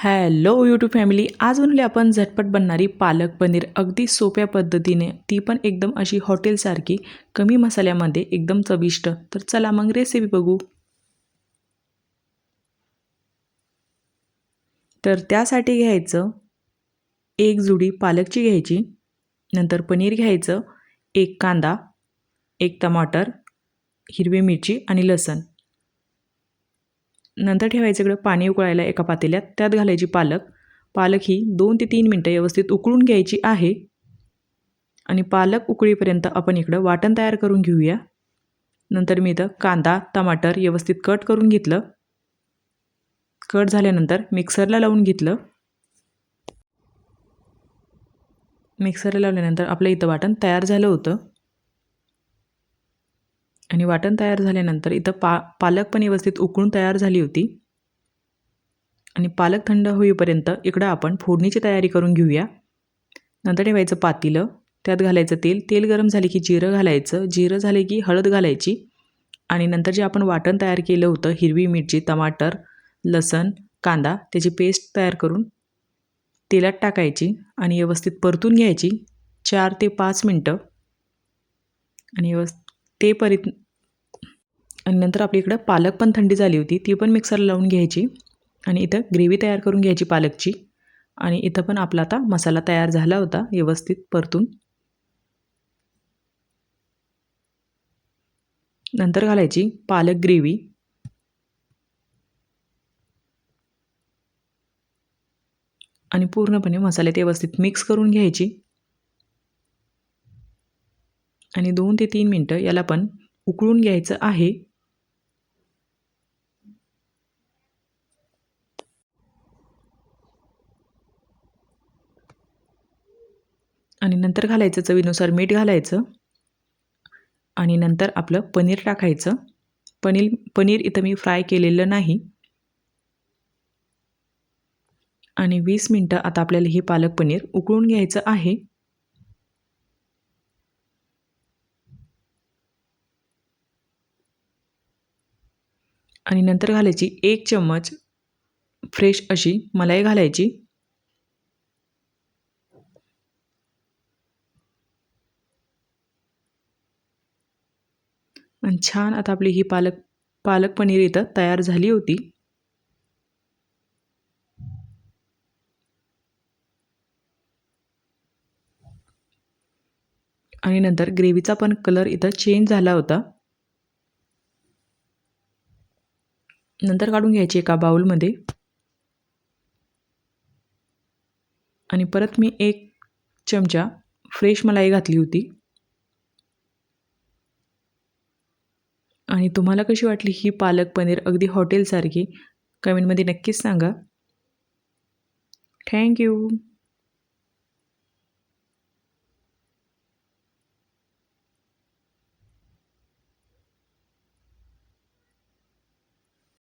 Hello YouTube family आज म्हणले आपण झटपट बनणारी पालक पनीर. अगदी सोप्या पद्धतीने. ती पण एकदम अशी हॉटेलसारखी कमी मसाल्यामध्ये एकदम चविष्ट. तर चला मग रेसिपी बघू. तर त्यासाठी घ्यायचं एक जुडी पालकची घ्यायची. नंतर पनीर घ्यायचं एक कांदा एक टमाटर हिरवी मिरची आणि लसण. नंतर ठेवायचं इकडं पाणी उकळायला एका पातेल्यात त्यात घालायची पालक. पालक ही दोन ते तीन मिनटं व्यवस्थित उकळून घ्यायची आहे. आणि पालक उकळीपर्यंत आपण इकडं वाटण तयार करून घेऊया. नंतर मी इथं कांदा टमाटर व्यवस्थित कट करून घेतलं. कट झाल्यानंतर मिक्सरला लावून घेतलं. मिक्सरला लावल्यानंतर आपलं इथं वाटण तयार झालं होतं. आणि वाटण तयार झाल्यानंतर इथं पा पालक पण व्यवस्थित उकळून तयार झाली होती. आणि पालक थंड होईपर्यंत इकडं आपण फोडणीची तयारी करून घेऊया. नंतर ठेवायचं पातीलं त्यात घालायचं तेल तेल गरम झाले की जिरं घालायचं जिरं झाले की हळद घालायची. आणि नंतर जे आपण वाटण तयार केलं होतं हिरवी मिरची टमाटर लसण कांदा त्याची पेस्ट तयार करून तेलात टाकायची आणि व्यवस्थित परतून घ्यायची चार ते पाच मिनटं. आणि व्यवस्थित ते परीत आणि नंतर आपल्या इकडं पालक पण थंडी झाली होती ती पण मिक्सरला लावून घ्यायची आणि इथं ग्रेव्ही तयार करून घ्यायची पालकची. आणि इथं पण आपला आता मसाला तयार झाला होता व्यवस्थित परतून. नंतर घालायची पालक ग्रेव्ही. आणि पूर्णपणे मसाल्यात व्यवस्थित मिक्स करून घ्यायची. आणि दोन ते तीन मिनटं याला पण उकळून घ्यायचं आहे. आणि नंतर घालायचं चवीनुसार मीठ घालायचं. आणि नंतर आपलं पनीर टाकायचं. पनीर पनीर इथं मी फ्राय केलेलं नाही. आणि वीस मिनटं आता आपल्याला हे पालक पनीर उकळून घ्यायचं आहे. आणि नंतर घालायची एक चम्मच फ्रेश अशी मलाई घालायची. आणि छान आता आपली ही पालक पालक पनीर इथं तयार झाली होती. आणि नंतर ग्रेव्हीचा पण कलर इथं चेंज झाला होता. नंतर काढून घ्यायची एका बाउलमध्ये आणि परत मी एक चमचा फ्रेश मलाई घातली होती. आणि तुम्हाला कशी वाटली ही पालक पनीर अगदी हॉटेलसारखी? कमेंटमध्ये नक्कीच सांगा. थँक्यू